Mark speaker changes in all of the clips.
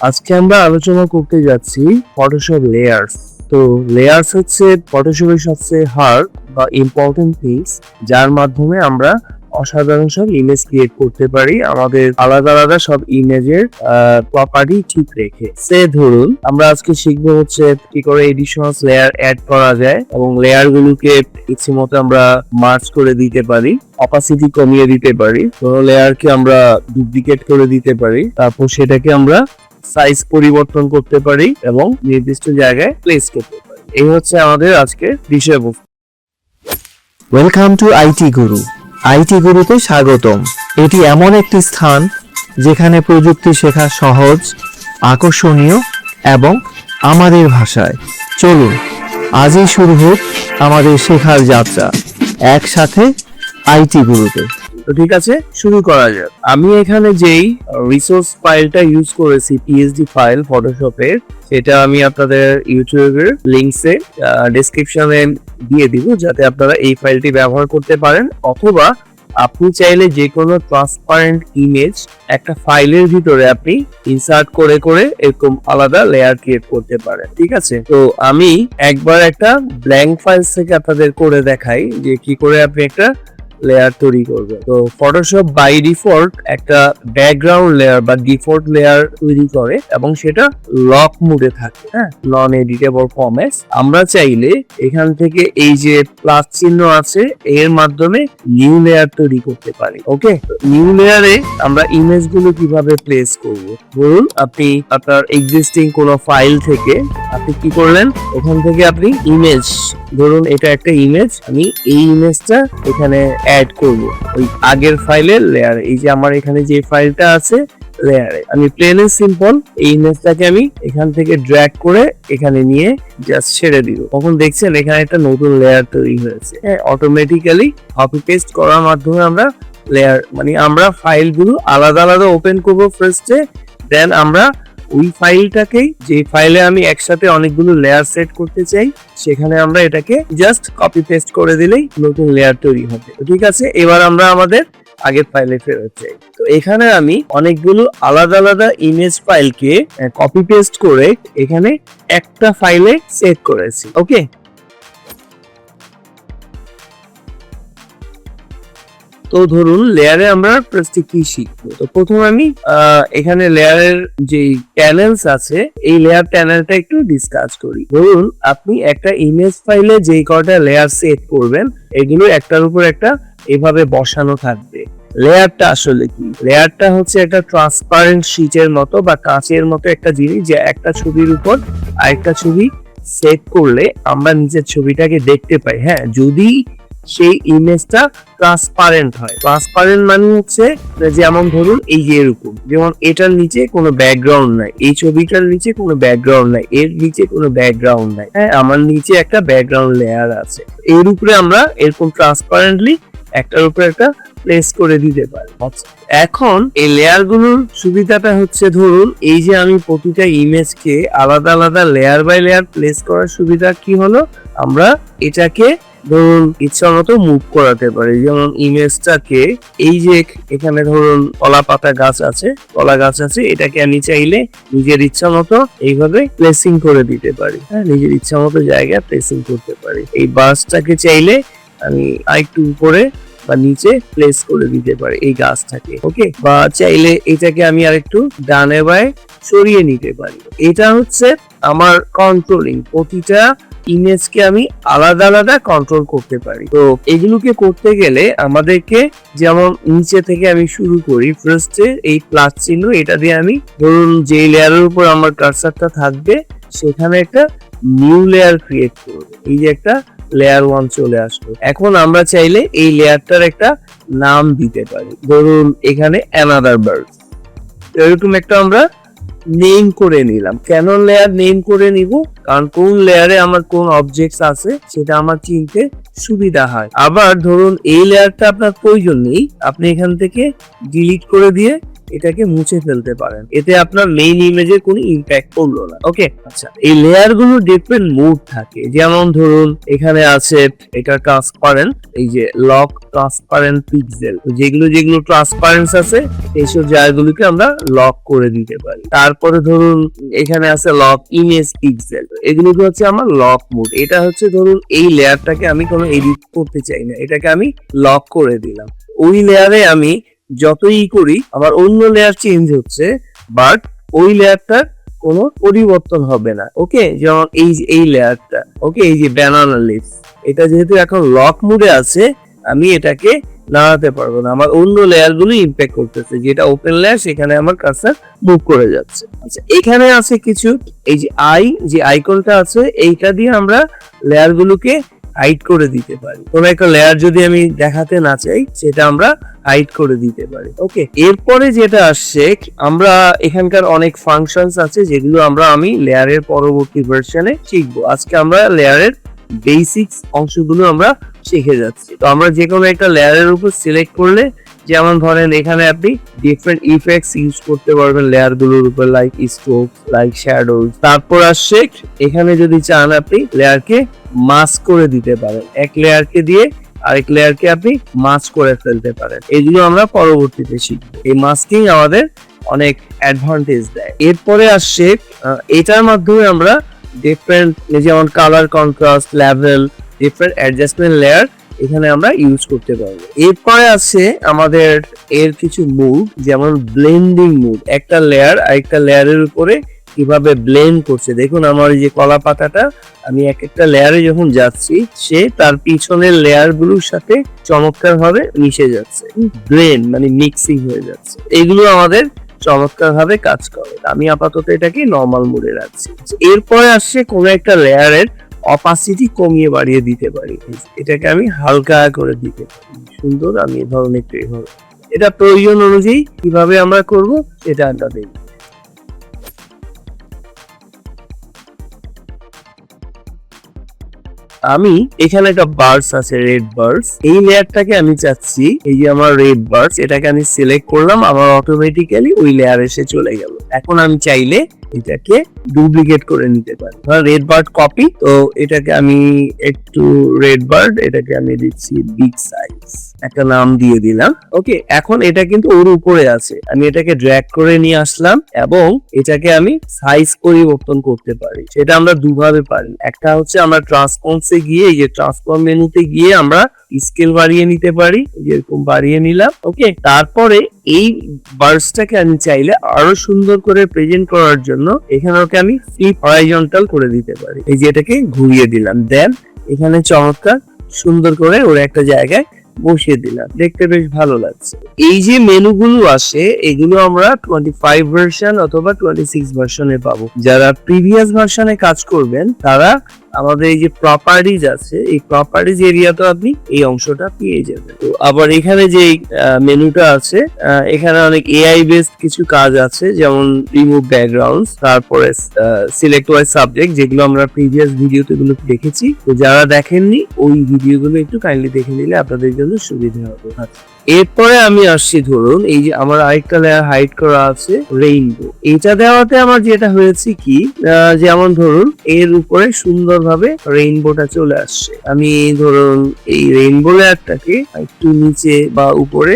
Speaker 1: আজকে আমরা আলোচনা করতে যাচ্ছি ফটোশপ লেয়ার্স তো লেয়ার্স হচ্ছে ফটোশপের সবচেয়ে হার্ড বা ইম্পর্টেন্ট থিংস যার মাধ্যমে আমরা অসাধারণ সব ইমেজ ক্রিয়েট করতে পারি, আমাদের আলাদা আলাদা সব ইমেজের প্রপার্টি ঠিক রেখে। সে ধরুন, আমরা আজকে শিখব হচ্ছে কি করে এডিশনাল লেয়ার অ্যাড করা যায়, এবং লেয়ার গুলোকে ইচ্ছে আমরা মার্চ করে দিতে পারি অপাসিটি কমিয়ে দিতে পারি। কোনো লেয়ারকে আমরা ডুপ্লিকেট করে দিতে পারি, তারপর সেটাকে আমরা সাইজ পরিবর্তন করতে পারি এবং নির্দিষ্ট জায়গায় প্লেস করতে পারি। এই হচ্ছে আমাদের আজকে বিষয়বস্তু
Speaker 2: welcome to IT Guru IT গুরুতে স্বাগতম। এটি এমন একটি স্থান যেখানে প্রযুক্তি শেখা সহজ, আকর্ষণীয় এবং আমাদের ভাষায়। চলুন, আজই শুরু হোক আমাদের শেখার যাত্রা একসাথে আইটি গুরুতে
Speaker 1: তো ঠিক আছে, শুরু করা যাক। আমি এখানে যেই রিসোর্স ফাইলটা ইউজ করেছি পিএসডি ফাইল ফটোশপের সেটা আমি আপনাদের ইউটিউবের লিঙ্কসে ডেসক্রিপশনে দিয়ে দিব, যাতে আপনারা এই ফাইলটি ব্যবহার করতে পারেন। অথবা আপনি চাইলে যে কোনো ট্রান্সপারেন্ট ইমেজ একটা ফাইলের ভিতরে আপনি ইনসার্ট করে করে এরকম আলাদা লেয়ার ক্রিয়েট করতে পারেন। ঠিক আছে? তো আমি একবার একটা ব্ল্যাঙ্ক ফাইল থেকে আপনাদের করে দেখাই যে কি করে আপনি একটা লেয়ার তৈরি করবে। তো ফটোশপ বাই ডিফল্ট একটা ব্যাকগ্রাউন্ড লেয়ার বা ডিফল্ট লেয়ার তৈরি করে এবং সেটা লক মুডে থাকে হ্যাঁ? নন এডিটেবল ফরম্যাট আমরা চাইলে এখান থেকে এই যে প্লাস চিহ্ন আছে, এর মাধ্যমে নিউ লেয়ার তৈরি করতে পারি ওকে নিউ লেয়ারে আমরা ইমেজগুলো কীভাবে প্লেস করব? ধরুন আপনি আপনার এক্সিস্টিং কোনো ফাইল থেকে আপনি কি করলেন? ওখান থেকে আপনি ইমেজ ধরুন এটা একটা ইমেজ আমি এই ইমেজটা এখানে অ্যাড করব। ওই আগের ফাইলের লেয়ারে এই যে আমার এখানে যে ফাইলটা আছে লেয়ারে আমি প্লেন এন্ড সিম্পল এই ইমেজটাকে আমি এখান থেকে ড্র্যাগ করে এখানে নিয়ে জাস্ট ছেড়ে দিব। তখন দেখছেন এখানে একটা নতুন লেয়ার তৈরি হয়েছে। হ্যাঁ অটোমেটিক্যালি কপি পেস্ট করার মাধ্যমে আমরা লেয়ার মানে আমরা ফাইলগুলো আলাদা আলাদা ওপেন করব ফার্স্টে দেন আমরা ওই ফাইলটাকেই, যে ফাইলে আমি একসাথে অনেকগুলো লেয়ার সেট করতে চাই, সেখানে আমরা এটাকে জাস্ট কপি পেস্ট করে দিলেই নতুন লেয়ার তৈরি হবে। ঠিক আছে, এবার আমরা আমাদের আগের ফাইলে ফেরত চাই তো এখানে আমি অনেকগুলো আলাদা আলাদা ইমেজ ফাইলকে কপি পেস্ট করে এখানে একটা ফাইলে সেভ করেছি ওকে তো ধরুন লেয়ারে আমরা ফার্স্টে কি শিখব? তো প্রথম আমি এখানে লেয়ারের যে প্যানেলস আছে, এই লেয়ার প্যানেলটা একটু ডিসকাস করি। ধরুন, আপনি একটা ইমেজ ফাইলে যেই কটা লেয়ার সেট করবেন, এগুলো একটার উপর একটা এভাবে বসানো থাকবে। লেয়ারটা আসলে কি? লেয়ারটা হচ্ছে একটা ট্রান্সপারেন্ট শিটের মতো বা কাঁচের মতো একটা জিনিস যে একটা ছবির উপর আরেকটা ছবি সেট করলে আমরা নিজের ছবিটাকে দেখতে পাই। হ্যাঁ যদি সেই ইমেজটা ট্রান্সপারেন্ট হয়। ট্রান্সপারেন্ট মানে হচ্ছে যেমন ধরুন এই যে এরকম যেমন এটার নিচে কোনো ব্যাকগ্রাউন্ড নাই এই ছবিটার নিচে কোনো ব্যাকগ্রাউন্ড নাই এর নিচে কোনো ব্যাকগ্রাউন্ড নাই। হ্যাঁ আমার নিচে একটা ব্যাকগ্রাউন্ড লেয়ার আছে। এর উপরে আমরা এরকম ট্রান্সপারেন্টলি একটার উপরে একটা প্লেস করে দিতে পারি। আচ্ছা, এখন এই লেয়ারগুলোর সুবিধাটা হচ্ছে ধরুন এই যে আমি প্রতিটা ইমেজকে আলাদা আলাদা লেয়ার বাই লেয়ার প্লেস করার সুবিধা কি হলো? আমরা এটাকে ধরুন, ইচ্ছা মতো মুভ করাতে পারি। যেমন ইমেজটাকে এই যে এখানে ধরুন কলা পাতা গাছ আছে, কলা গাছ আছে, এটাকে আমি চাইলে নিজের ইচ্ছা মতো এইভাবে প্লেসিং করে দিতে পারি। হ্যাঁ নিজের ইচ্ছা মতো জায়গায় প্লেসিং করতে পারি। এই বাসটাকে চাইলে আমি আরেকটু উপরে বা নিচে প্লেস করে দিতে পারি এই গাছটাকে ওকে বা চাইলে এটাকে আমি আরেকটু ডানে বায়ে সরিয়ে নিতে পারি। এটা হচ্ছে আমার কন্ট্রোলিং প্রতিটা ইমেজকে আমি আলাদা আলাদা কন্ট্রোল করতে পারি। তো এগুলোকে করতে গেলে আমাদেরকে যেমন নিচে থেকে আমি শুরু করি ফার্স্টে এই প্লাস চিহ্ন, এটা দিয়ে আমি ধরুন যে লেয়ারের উপর আমার কারসারটা থাকবে, সেখানে একটা নিউ লেয়ার ক্রিয়েট করব। এই যে একটা লেয়ার ওয়ান চলে আসলো। এখন আমরা চাইলে এই লেয়ারটার একটা নাম দিতে পারি। ধরুন এখানে অ্যানাদার বার্ড এরকম একটা আমরা নেম করে নিলাম। কেন লেয়ার নেম করে নিব? কারণ কোন লেয়ারে আমার কোন অবজেক্টস আছে, সেটা আমার চিনতে সুবিধা হয়। আবার ধরুন এই লেয়ারটা আপনার প্রয়োজন নেই। আপনি এখান থেকে ডিলিট করে দিয়ে এটাকে মুছে ফেলতে পারেন। এতে আপনার মেইন ইমেজের কোনো ইম্প্যাক্ট পড়ল না। ওকে আচ্ছা। এই লেয়ারগুলো ডিফারেন্ট মুড থাকে। যেমন ধরুন এখানে আছে এটা ট্রান্সপারেন্ট এই যে লক ট্রান্সপারেন্ট পিক্সেল যেগুলো যেগুলো ট্রান্সপারেন্স আছে এইসব জায়গাগুলোকে আমরা লক করে দিতে পারি। তারপরে ধরুন এখানে আছে লক ইমেজ পিক্সেল এগুলোকে হচ্ছে আমার লক মুড এটা হচ্ছে ধরুন এই লেয়ারটাকে আমি কোনো এডিট করতে চাই না। এটাকে আমি লক করে দিলাম। ওই লেয়ারে আমি যতই করি আমার অন্য লেয়ার চেঞ্জ হচ্ছে বাট ওই লেয়ারটার কোনো পরিবর্তন হবে না ওকে যেমন এই এই লেয়ারটা ওকে এই যে ব্যানানা লিফ এটা যেহেতু এখন লক মুডে আছে, আমি এটাকে নাড়াতে পারব না। আমার অন্য লেয়ারগুলো ইম্প্যাক্ট করতেছে, যেটা ওপেন লেয়ার সেখানে আমার কার্সার মুভ করে যাচ্ছে। আচ্ছা এখানে আছে কিছু, এই যে আই যে আইকনটা আছে, এইটা দিয়ে আমরা লেয়ার গুলোকে হাইড করে দিতে পারি। কোনো একটা লেয়ার যদি আমি দেখাতে না চাই, সেটা আমরা হাইড করে দিতে পারি। ওকে এরপরে যেটা আসছে, আমরা এখানকার অনেক ফাংশনস আছে, যেগুলো আমরা আমি লেয়ারের পরবর্তী ভার্সনে শিখব। আজকে আমরা লেয়ারের বেসিক্স অংশগুলো আমরা শিখে যাচ্ছি। তো আমরা যে কোনো একটা লেয়ারের উপর সিলেক্ট করলে যেমন ধরেন, এখানে আপনি ডিফারেন্ট ইফেক্টস ইউজ করতে পারবেন লেয়ারগুলোর উপর লাইক স্ট্রোক লাইক শ্যাডো তারপর আসছে, এখানে যদি চান আপনি লেয়ারকে মাস্ক করে দিতে পারেন। এক লেয়ারকে দিয়ে আরেক লেয়ারকে আপনি মাস্ক করে ফেলতে পারেন। এগুলো আমরা পরবর্তীতে শিখব। এই মাস্কিং আমাদের অনেক অ্যাডভান্টেজ দেয়। এরপরে আসছে এটার মাধ্যমে আমরা ডিফারেন্ট যেমন colour contrast level different adjustment layer এখানে আমরা ইউজ করতে পারব। এরপরে আছে আমাদের এর কিছু মুভ যেমন ব্লেন্ডিং মুভ একটা লেয়ার আরেকটা লেয়ারের উপরে কীভাবে ব্লেন্ড করছে। দেখুন আমার এই যে কলা পাতাটা, আমি এক একটা লেয়ারে যখন যাচ্ছি, সে তার পিছনের লেয়ারগুলোর সাথে চমৎকার ভাবে মিশে যাচ্ছে। ব্লেন্ড মানে মিক্সিং হয়ে যাচ্ছে। এগুলো আমাদের চমৎকার ভাবে কাজ করে। আমি আপাতত এটাকে নর্মাল মোডে রাখছি। এরপরে আসছে কোনো একটা লেয়ারের অপাসিটি কমিয়ে বাড়িয়ে দিতে পারি। এটাকে আমি হালকা করে দিতে পারি। সুন্দর, আমি এই ধরনের একটু এইভাবে এটা প্রয়োজন অনুযায়ী কীভাবে আমরা করব সেটা আমরা দেখব। আমি এখানে একটা বার্ডস আছে রেড বার্ডস এই লেয়ারটাকে আমি চাচ্ছি, এই যে আমার রেড বার্ডস এটাকে আমি সিলেক্ট করলাম, আমার অটোমেটিক্যালি ওই লেয়ার এসে চলে গেল। এখন আমি চাইলে এটাকে ডুপ্লিকেট করে নিতে পারি। ধর রেড বার্ড কপি তো এটাকে আমি একটু রেড বার্ড এটাকে আমি দিচ্ছি বিগ সাইজ একটা নাম দিয়ে দিলাম। ওকে এখন এটা কিন্তু ওর উপরে আছে। আমি এটাকে ড্র্যাগ করে নিয়ে আসলাম এবং এটাকে আমি সাইজ পরিবর্তন করতে পারি। সেটা আমরা দুভাবে পারি। একটা হচ্ছে আমরা ট্রান্সপন্সে গিয়ে, এই যে ট্রান্সফর্ম মেনুতে গিয়ে আমরা স্কেল বাড়িয়ে নিতে পারি, যেরকম বাড়িয়ে নিলাম ওকে তারপরে এই বার্সটাকে আমি চাইলে আরও সুন্দর করে প্রেজেন্ট করার জন্য এখানে ওকে আমি ফ্লিপ হরাইজন্টাল করে দিতে পারি। এই যে এটাকে ঘুরিয়ে দিলাম। দেন এখানে চমৎকার সুন্দর করে ওর একটা জায়গায় বসিয়ে দিলাম। দেখতে বেশ ভালো লাগছে। এই যে মেনুগুলো আসে, এগুলো আমরা টোয়েন্টি ফাইভ ভার্সন অথবা টোয়েন্টি সিক্স ভার্সনে পাবো। যারা প্রিভিয়াস ভার্সনে কাজ করবেন, তারা আমাদের এই যে প্রপার্টিজ আছে, এই প্রপার্টিজ এরিয়াতে আপনি এই অংশটা পেয়ে যাবেন তো আবার এখানে যে মেনুটা আছে এখানে অনেক এআই বেসড কিছু কাজ আছে, যেমন রিমুভ ব্যাকগ্রাউন্ড তারপরে সিলেক্ট ওয়াইজ সাবজেক্ট যেগুলো আমরা প্রিভিয়াস ভিডিওতে গুলো দেখেছি তো যারা দেখেননি, ওই ভিডিওগুলো একটু কাইন্ডলি দেখে নিলে আপনাদের জন্য সুবিধা হবে আচ্ছা। এরপরে আমি আসছি ধরুন, এই যে আমার আরেকটা লেয়ার হাইড করা আছে রেইনবো এটা দেওয়াতে আমার যেটা হয়েছে কি যেমন ধরুন, এর উপরে সুন্দরভাবে রেইনবোটা চলে আসছে। আমি ধরুন, এই রেইনবো লেয়ারটাকে একটু নিচে বা উপরে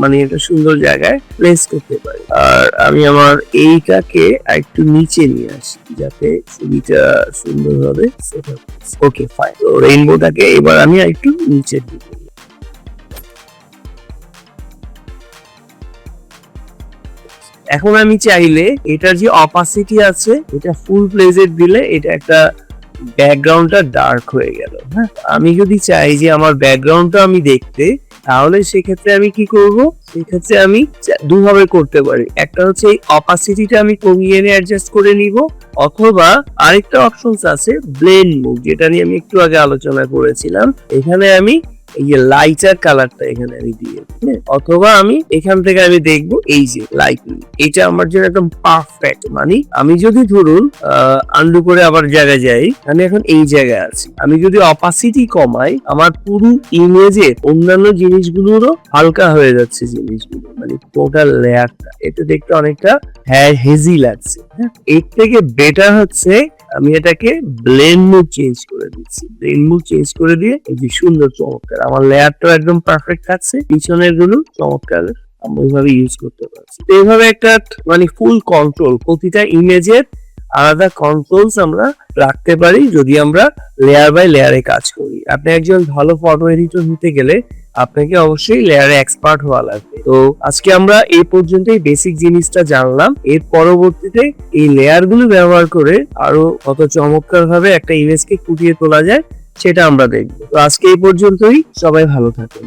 Speaker 1: মানে এটা সুন্দর জায়গায় প্লেস করতে পারি। আর আমি আমার এইটাকে একটু নিচে নিয়ে আসি, যাতে ছবিটা সুন্দরভাবে ওকে ফাইন রেইনবোটাকে এবার আমি একটু নিচে দিই এখন আমি চাইলে এটার যে অপাসিটি আছে, এটা ফুল প্লেজের দিলে এটা একটা ব্যাকগ্রাউন্ডটা ডার্ক হয়ে গেল হ্যাঁ? আমি যদি চাই যে আমার ব্যাকগ্রাউন্ডটা আমি দেখতে, তাহলে সেক্ষেত্রে আমি কি করব? সেক্ষেত্রে আমি দুভাবে করতে পারি। একটা হচ্ছে এই অপাসিটিটা আমি কমিয়ে এনে অ্যাডজাস্ট করে নিব, অথবা আরেকটা অপশনস আছে ব্লেন্ড মুভ যেটা নিয়ে আমি একটু আগে আলোচনা করেছিলাম। এখানে আমি এই যে লাইটার কালারটা এখানে আমি দিয়ে হ্যাঁ? অথবা আমি এখান থেকে আমি দেখব এই যে লাইট এটা আমার জন্য একদম পারফেক্ট মানে আমি যদি ধরুন আন্ডু করে আবার জায়গায় যাই, আমি এখন এই জায়গায় আছি। আমি যদি অপাসিটি কমাই, আমার পুরো ইমেজের অন্যান্য জিনিসগুলোরও হালকা হয়ে যাচ্ছে জিনিসগুলো। মানে টোটাল লেয়ারটা এটা দেখতে অনেকটা হ্যাঁ হেজি লাগছে? এর থেকে বেটার হচ্ছে আমি এটাকে ব্লেন্ড মুড চেঞ্জ করে দিচ্ছি। ব্লেন্ড মুড চেঞ্জ করে দিয়ে এই যে সুন্দর চমৎকার, আমার লেয়ারটাও একদম পারফেক্ট থাকছে পিছনেরগুলো চমৎকার আমি ওইভাবে ইউজ করতে পারছি। এইভাবে একটা মানে ফুল কন্ট্রোল প্রতিটা ইমেজের আলাদা কন্ট্রোলস আমরা রাখতে পারি যদি আমরা লেয়ার বাই লেয়ারে কাজ করি। আপনি একজন ভালো ফটো এডিটর হতে গেলে আপনাকে অবশ্যই লেয়ারে এক্সপার্ট হওয়া লাগবে। তো আজকে আমরা এই পর্যন্তই বেসিক জিনিসটা জানলাম। এর পরবর্তীতে এই লেয়ারগুলো ব্যবহার করে আরও কত চমৎকার ভাবে একটা ইমেজকে ফুটিয়ে তোলা যায়, সেটা আমরা দেখব। তো আজকে এই পর্যন্তই। সবাই ভালো থাকুন।